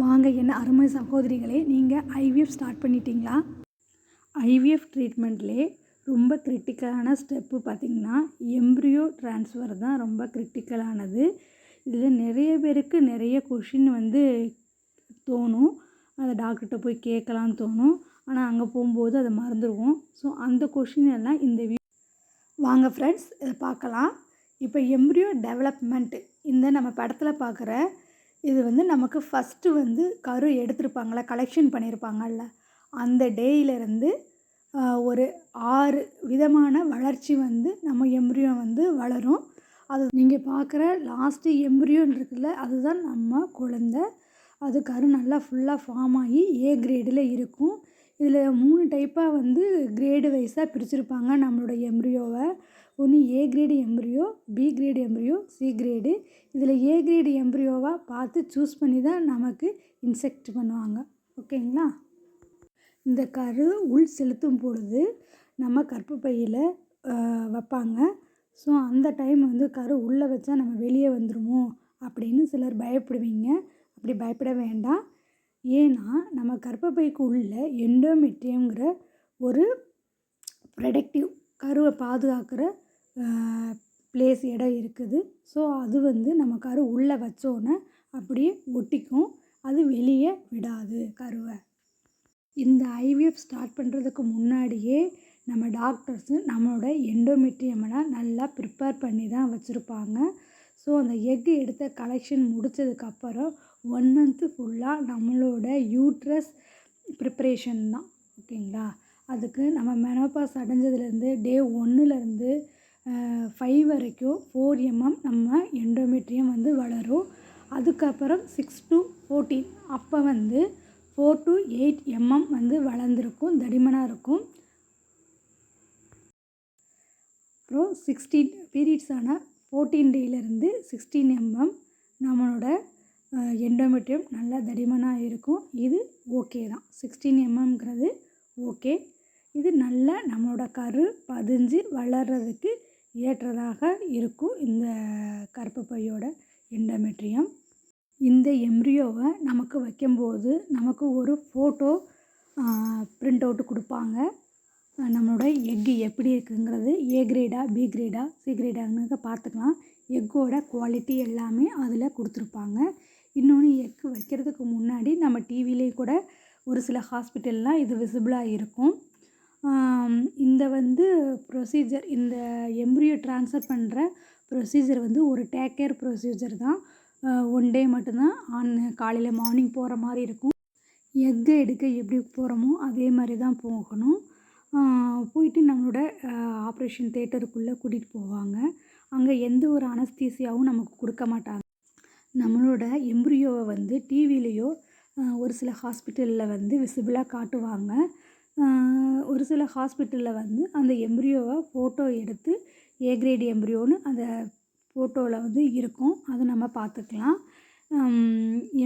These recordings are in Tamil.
வாங்க என்ன அருமை சகோதரிகளே நீங்கள் ஐவிஎஃப் ஸ்டார்ட் பண்ணிட்டீங்களா? ஐவிஎஃப் ட்ரீட்மெண்ட்லே ரொம்ப கிரிட்டிக்கலான ஸ்டெப்பு பார்த்திங்கன்னா எம்ப்ரியோ ட்ரான்ஸ்ஃபர் தான் ரொம்ப கிரிட்டிக்கலானது இதில் நிறைய பேருக்கு நிறைய கொஷின் வந்து தோணும். அதை டாக்டர்கிட்ட போய் கேட்கலான்னு தோணும். ஆனால் அங்கே போகும்போது அதை மறந்துடுவோம் ஸோ அந்த கொஷின் எல்லாம் இந்த வீ வாங்க ஃப்ரெண்ட்ஸ் இதை பார்க்கலாம். இப்போ எம்ப்ரியோ டெவலப்மெண்ட் இந்த நம்ம படத்தில் பார்க்குற இது வந்து நமக்கு ஃபஸ்ட்டு வந்து கரு எடுத்திருப்பாங்கள கலெக்ஷன் பண்ணியிருப்பாங்கல்ல அந்த டேயிலேருந்து ஒரு ஆறு விதமான வளர்ச்சி வந்து நம்ம எம்ப்ரியோ வந்து வளரும். அது நீங்கள் பார்க்குற லாஸ்ட்டு எம்ப்ரியோன்னு இருக்குல்ல அதுதான் நம்ம குழந்த. அது கரு நல்லா ஃபுல்லாக ஃபார்ம் ஆகி ஏ கிரேடில் இருக்கும். இதில் மூணு டைப்பாக வந்து கிரேடு வைஸாக பிரிச்சிருப்பாங்க நம்மளோட எம்ப்ரியோவை ஒன்று A grade embryo B grade embryo C grade இதில் ஏ கிரேடு எம்ப்ரியோவாக பார்த்து சூஸ் பண்ணி தான் நமக்கு இன்செக்ட் பண்ணுவாங்க. ஓகேங்களா? இந்த கரு உள் செலுத்தும் பொழுது நம்ம கர்ப்பப்பையில் வைப்பாங்க. ஸோ அந்த டைம் வந்து கரு உள்ளே வச்சா நம்ம வெளியே வந்துடுமோ அப்படின்னு சிலர் பயப்படுவீங்க. அப்படி பயப்பட வேண்டாம். ஏன்னா நம்ம கற்பப்பைக்கு உள்ள எண்டோமெட்ரியங்கிற ஒரு ப்ரொடக்டிவ் கருவை பாதுகாக்கிற பிளேஸ் இடம் இருக்குது. ஸோ அது வந்து நம்ம கரு உள்ளே வச்சோன்னே அப்படியே ஒட்டிக்கும். அது வெளியே விடாது கருவை. இந்த ஐவிஎஃப் ஸ்டார்ட் பண்ணுறதுக்கு முன்னாடியே நம்ம டாக்டர்ஸு நம்மளோட எண்டோமெட்ரியமெல்லாம் நல்லா ப்ரிப்பேர் பண்ணி தான் வச்சுருப்பாங்க. ஸோ அந்த எக்கு எடுத்த கலெக்ஷன் முடித்ததுக்கப்புறம் ஒன் மந்த்து ஃபுல்லாக நம்மளோட யூட்ரஸ் ப்ரிப்ரேஷன் தான். ஓகேங்களா அதுக்கு நம்ம மெனோபாஸ் அடைஞ்சதுலேருந்து டே ஒன்றுலேருந்து ஃபைவ் வரைக்கும் ஃபோர் எம்எம் நம்ம எண்டோமெட்ரியம் வந்து வளரும். அதுக்கப்புறம் சிக்ஸ் டு ஃபோர்டீன் அப்போ வந்து ஃபோர் டு எயிட் எம்எம் வந்து வளர்ந்துருக்கும் தடிமனாக இருக்கும். அப்புறம் சிக்ஸ்டீன் பீரியட்ஸ் ஆனால் ஃபோர்டீன் டேலேருந்து சிக்ஸ்டீன் எம்எம் நம்மளோட எண்டோமெட்ரியம் நல்லா தடிமனாக இருக்கும். இது ஓகே தான். சிக்ஸ்டீன் எம்எம்ங்கிறது ஓகே இது நல்ல நம்மளோட கரு பதிஞ்சு வளர்கிறதுக்கு ஏற்றதாக இருக்கும் இந்த கர்ப்பப்பையோட எண்டோமெட்ரியம். இந்த எம்ரியோவை நமக்கு வைக்கும்போது நமக்கு ஒரு ஃபோட்டோ ப்ரிண்ட் அவுட்டு கொடுப்பாங்க. நம்மளோட எக்கு எப்படி இருக்குங்கிறது ஏ கிரேடா பி கிரேடா சி கிரேடாங்கிறத பார்த்துக்கலாம். எக்கோட குவாலிட்டி எல்லாமே அதில் கொடுத்துருப்பாங்க. இன்னொன்று எக்கு வைக்கிறதுக்கு முன்னாடி நம்ம டிவிலே கூட ஒரு சில ஹாஸ்பிட்டல்லாம் இது விசிபிளாக இருக்கும். இந்த வந்து ப்ரொசீஜர் இந்த எம்ப்ரியோ ட்ரான்ஸ்ஃபர் பண்ணுற ப்ரொசீஜர் வந்து ஒரு டேக் கேர் ப்ரொசீஜர் தான். ஒன் டே மட்டும்தான். ஆன் காலையில் மார்னிங் போகிற மாதிரி இருக்கும். எக்கை எடுக்க எப்படி போகிறோமோ அதே மாதிரி தான் போகணும். போயிட்டு நம்மளோட ஆப்ரேஷன் தேட்டருக்குள்ளே கூட்டிகிட்டு போவாங்க. அங்கே எந்த ஒரு அனஸ்தீசியாவும் நமக்கு கொடுக்க மாட்டாங்க. நம்மளோட எம்ப்ரியோவை வந்து டிவிலேயோ ஒரு சில ஹாஸ்பிட்டலில் வந்து விசிபிளாக காட்டுவாங்க. ஒரு சில ஹாஸ்பிட்டலில் வந்து அந்த எம்ப்ரியோவை ஃபோட்டோ எடுத்து ஏ கிரேட் எம்ப்ரியோன்னு அந்த ஃபோட்டோவில் வந்து இருக்கும். அதை நம்ம பார்த்துக்கலாம்.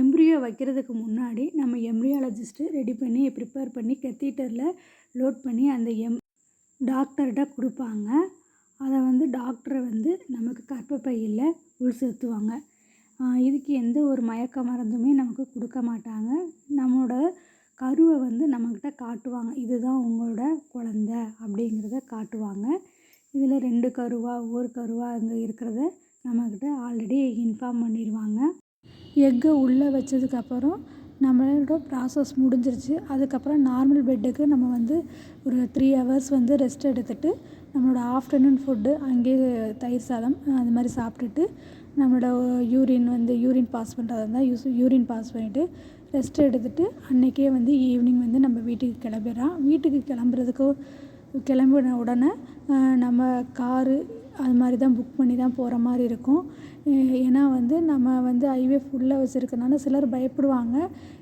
எம்ப்ரியோ வைக்கிறதுக்கு முன்னாடி நம்ம எம்ப்ரியாலஜிஸ்ட்டு ரெடி பண்ணி ப்ரிப்பேர் பண்ணி கெத்தீட்டரில் லோட் பண்ணி அந்த எம் டாக்டர்கிட்ட கொடுப்பாங்க. அதை வந்து டாக்டரை வந்து நமக்கு கற்பப்பையில் உள் செலுத்துவாங்க. இதுக்கு எந்த ஒரு மயக்க மருந்துமே நமக்கு கொடுக்க மாட்டாங்க. நம்மளோட கருவை வந்து நம்மக்கிட்ட காட்டுவாங்க. இதுதான் உங்களோட குழந்த அப்படிங்கிறத காட்டுவாங்க. இதில் ரெண்டு கருவா ஒரு கருவா அங்கே இருக்கிறத நம்மக்கிட்ட ஆல்ரெடி இன்ஃபார்ம் பண்ணிடுவாங்க. எக்கை உள்ளே வச்சதுக்கப்புறம் நம்மளோட ப்ராசஸ் முடிஞ்சிருச்சு. அதுக்கப்புறம் நார்மல் பெட்டுக்கு நம்ம வந்து ஒரு த்ரீ ஹவர்ஸ் வந்து ரெஸ்ட் எடுத்துகிட்டு நம்மளோட ஆஃப்டர்நூன் ஃபுட்டு அங்கேயே தயிர் சாதம் அது மாதிரி சாப்பிட்டுட்டு நம்மளோட யூரின் வந்து யூரின் பாஸ் பண்ணுறதா இருந்தால் யூஸ் யூரின் பாஸ் பண்ணிவிட்டு ரெஸ்ட் எடுத்துகிட்டு அன்றைக்கே வந்து ஈவினிங் வந்து நம்ம வீட்டுக்கு கிளம்பிடுறான் வீட்டுக்கு கிளம்புறதுக்கு கிளம்பின உடனே நம்ம காரு அது மாதிரி தான் புக் பண்ணி தான் போகிற மாதிரி இருக்கும். ஏன்னா வந்து நம்ம வந்து ஹைவே ஃபுல்லாக வச்சுருக்கனால சிலர் பயப்படுவாங்க.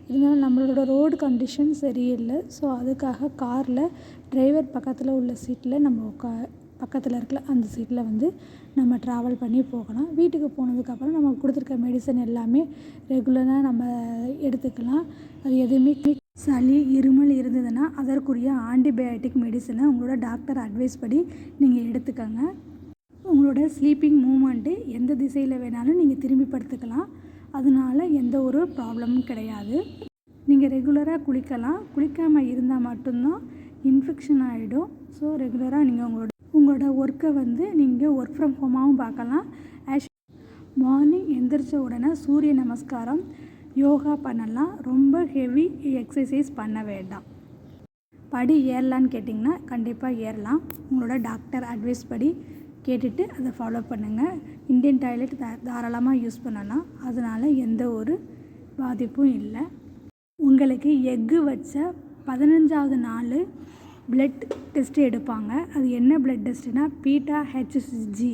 இருந்தாலும் நம்மளோட ரோடு கண்டிஷன் சரியில்லை. ஸோ அதுக்காக காரில் டிரைவர் பக்கத்தில் உள்ள சீட்டில் நம்ம உட்கா பக்கத்தில் இருக்கிற அந்த சீட்டில் வந்து நம்ம ட்ராவல் பண்ணி போகலாம். வீட்டுக்கு போனதுக்கப்புறம் நம்ம கொடுத்துருக்க மெடிசன் எல்லாமே ரெகுலராக நம்ம எடுத்துக்கலாம். அது எதுவுமே சளி இருமல் இருந்ததுன்னா அதற்குரிய ஆன்டிபயோட்டிக் மெடிசனை உங்களோட டாக்டர் அட்வைஸ் படி நீங்கள் எடுத்துக்கோங்க. உங்களோட ஸ்லீப்பிங் மூமெண்ட்டு எந்த திசையில் வேணாலும் நீங்கள் திரும்பி படுத்துக்கலாம். அதனால எந்த ஒரு ப்ராப்ளமும் கிடையாது. நீங்கள் ரெகுலராக குளிக்கலாம். குளிக்காமல் இருந்தால் மட்டும்தான் இன்ஃபெக்ஷன் ஆகிடும் ஸோ ரெகுலராக நீங்கள் உங்களோட உங்களோட ஒர்க்கை வந்து நீங்கள் ஒர்க் ஃப்ரம் ஹோமாகவும் பார்க்கலாம். ஆஷ் மார்னிங் எந்திரிச்ச உடனே சூரிய நமஸ்காரம் யோகா பண்ணலாம். ரொம்ப ஹெவி எக்ஸசைஸ் பண்ண வேண்டாம். படி ஏறலான்னு கேட்டிங்கன்னா கண்டிப்பாக ஏறலாம். உங்களோட டாக்டர் அட்வைஸ் படி கேட்டுட்டு அதை ஃபாலோ பண்ணுங்கள் இந்தியன் டாய்லெட் தாராளமாக யூஸ் பண்ணலாம். அதனால் எந்த ஒரு பாதிப்பும் இல்லை. உங்களுக்கு எக்கு வச்ச பதினஞ்சாவது நாள் பிளட் டெஸ்ட்டு எடுப்பாங்க. அது என்ன பிளட் டெஸ்ட்டுனா பீட்டா ஹெச்எஸ்ஜி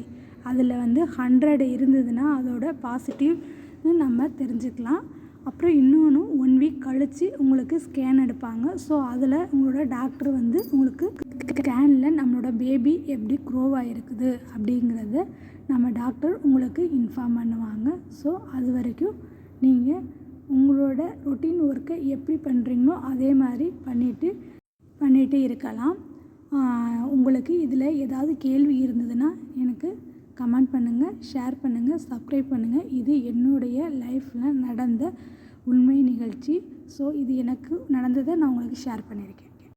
அதில் வந்து ஹண்ட்ரட் இருந்ததுன்னா அதோட பாசிட்டிவ்னு நம்ம தெரிஞ்சுக்கலாம். அப்புறம் இன்னொன்று ஒன் வீக் கழித்து உங்களுக்கு ஸ்கேன் எடுப்பாங்க. ஸோ அதில் உங்களோட டாக்டர் வந்து உங்களுக்கு ஸ்கேனில் நம்மளோட பேபி எப்படி க்ரோவ் ஆகிருக்குது அப்படிங்கிறத நம்ம டாக்டர் உங்களுக்கு இன்ஃபார்ம் பண்ணுவாங்க. ஸோ அது வரைக்கும் நீங்கள் உங்களோட ரொட்டீன் ஒர்க்கை எப்படி பண்ணுறீங்களோ அதே மாதிரி பண்ணிவிட்டு பண்ணிகிட்டே இருக்கலாம். உங்களுக்கு இதில் ஏதாவது கேள்வி இருந்ததுன்னா எனக்கு கமெண்ட் பண்ணுங்கள் ஷேர் பண்ணுங்கள் சப்ஸ்கிரைப் பண்ணுங்கள் இது என்னுடைய லைஃப்பில் நடந்த உண்மை நிகழ்ச்சி. ஸோ இது எனக்கு நடந்ததை நான் உங்களுக்கு ஷேர் பண்ணியிருக்கேன்.